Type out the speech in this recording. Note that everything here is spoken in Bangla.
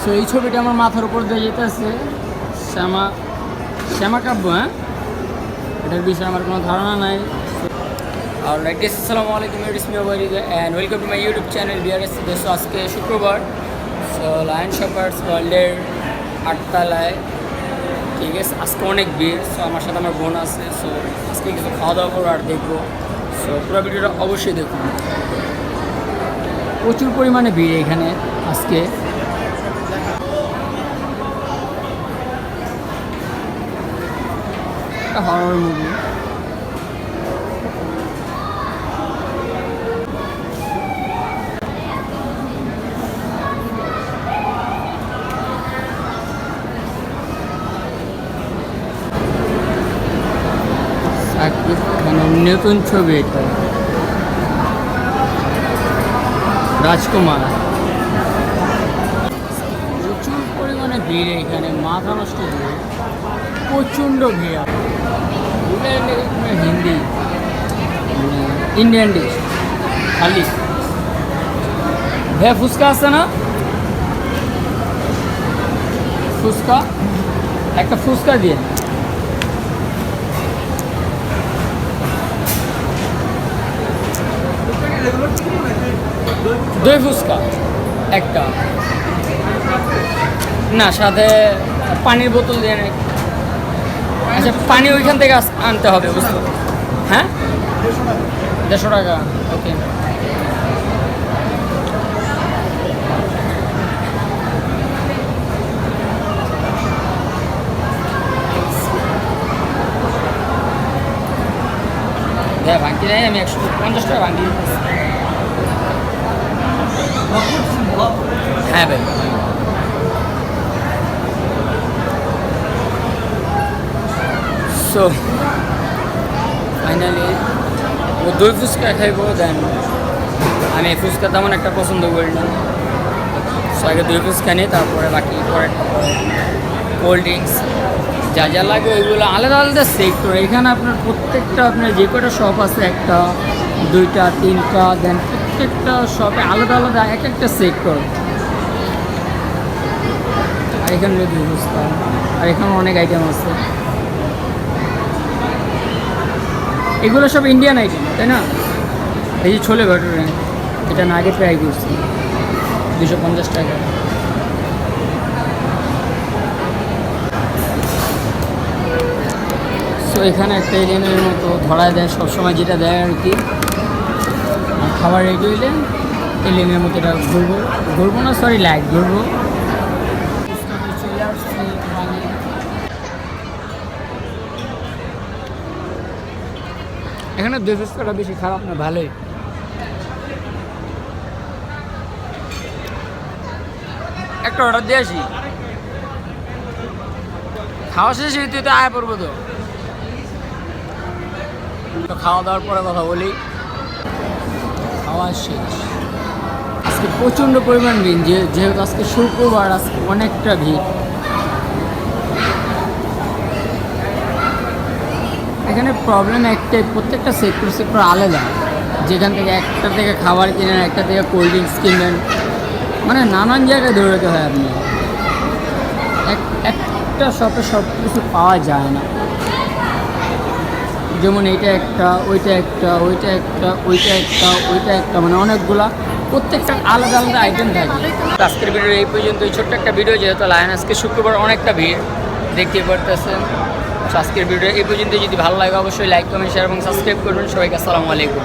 সো এই ছবিটা আমার মাথার উপর দিয়ে যেতেছে। শ্যামা শ্যামা কাব্য হ্যাঁ? এটার বিষয়ে আমার কোনো ধারণা নাই। আর রাইট গেস আসসালামু আলাইকুম over and welcome to my YouTube channel BRS so আজকে শুক্রবার। সো লায়ন শপার্স ওয়ার্ল্ডের আটতলায়। ঠিক আছে, আজকে অনেক ভিড় সো আমার সাথে আমার বোন আছে সো আজকে কিছু খাওয়া দাওয়া করব আর দেখব। সো পুরো ভিডিওটা অবশ্যই দেখুন। প্রচুর পরিমাণে ভিড় এখানে আজকে। হরর মুভি নতুন ছবি এটা। রাজকুমার। প্রচুর পরিমাণে ভিড় এখানে, মাথা নষ্ট ভিড়, প্রচণ্ড ভিড়। হিন্দি, ইন্ডিয়ান ডিশ, খালি। ভে ফুচকা আছে না? ফুচকা? একটা ফুচকা দিয়ে। দই ফুচকা, একটা। না, সাথে পানির বোতল দিয়ে আচ্ছা পানি ওইখান থেকে আনতে হবে, বুঝতে হ্যাঁ? দেড়শো টাকা, ওকে। হ্যাঁ নেই, আমি একশো পঞ্চাশ টাকা ভাঙতি সো ফাইনালি ও দই ফুচকা খাইব দেন আমি ফুচকা তেমন একটা পছন্দ করি না সো আগে দই ফুচকা নিই তারপরে বাকি পরে কোল্ড ড্রিঙ্কস যা যা লাগে ওইগুলো আলাদা আলাদা সেক্টর এখানে আপনার প্রত্যেকটা আপনার যে কটা শপ আছে একটা দুইটা তিনটা দেন প্রত্যেকটা শপে আলাদা আলাদা এক একটা সেক্টর আর এখানে দই ফুচকা আর এখানে অনেক আইটেম আছে এগুলো সব ইন্ডিয়ান আইটেম তাই না? এই যে ছোলে ভটুরে, এটা না আগে ট্রাই করছি, দুশো পঞ্চাশ টাকা। সো এখানে একটা এলিয়েনের মতো ধরায় দেয়, সবসময় যেটা দেয় আর কি। খাবার রেডি হইলে এলিয়েনের মতো এটা ঘুরবো। ঘুরবো না সরি লাইট ঘুরবো। এখানে দই ফুচকাটা বেশি খারাপ না, ভালোই। একটা অর্ডার দিয়ে আসি। খাওয়া শেষে তুই তো আয় পড়ব তো খাওয়া দাওয়ার পরে কথা বলি। খাওয়া শেষ। আজকে প্রচণ্ড পরিমাণ ভিড়, যে যেহেতু আজকে শুক্রবার, আজকে অনেকটা ভিড়। এখানে প্রবলেম একটাই প্রত্যেকটা সেক্টর সেক্টর আলাদা। যেখান থেকে একটা থেকে খাবার কিনেন, একটা থেকে কোল্ড ড্রিঙ্কস কিনবেন মানে নানান জায়গায় দৌড়াতে হয় আপনি। এক, একটা শপে সব কিছু পাওয়া যায় না। যেমন এইটা একটা, ওইটা একটা ওইটা একটা ওইটা একটা ওইটা একটা মানে অনেকগুলা। প্রত্যেকটা আলাদা আলাদা আইটেম থাকে। আজকের ভিডিও এই পর্যন্ত এই ছোট্ট একটা ভিডিও, যেহেতু লায়ন আজকে শুক্রবার অনেকটা ভিড়। দেখতে পারতেছেন। আজকের ভিডিও এই পর্যন্ত যদি ভালো লাগে, অবশ্যই লাইক কমেন্ট শেয়ার এবং সাবস্ক্রাইব করবেন। সবাইকে আসসালামু আলাইকুম।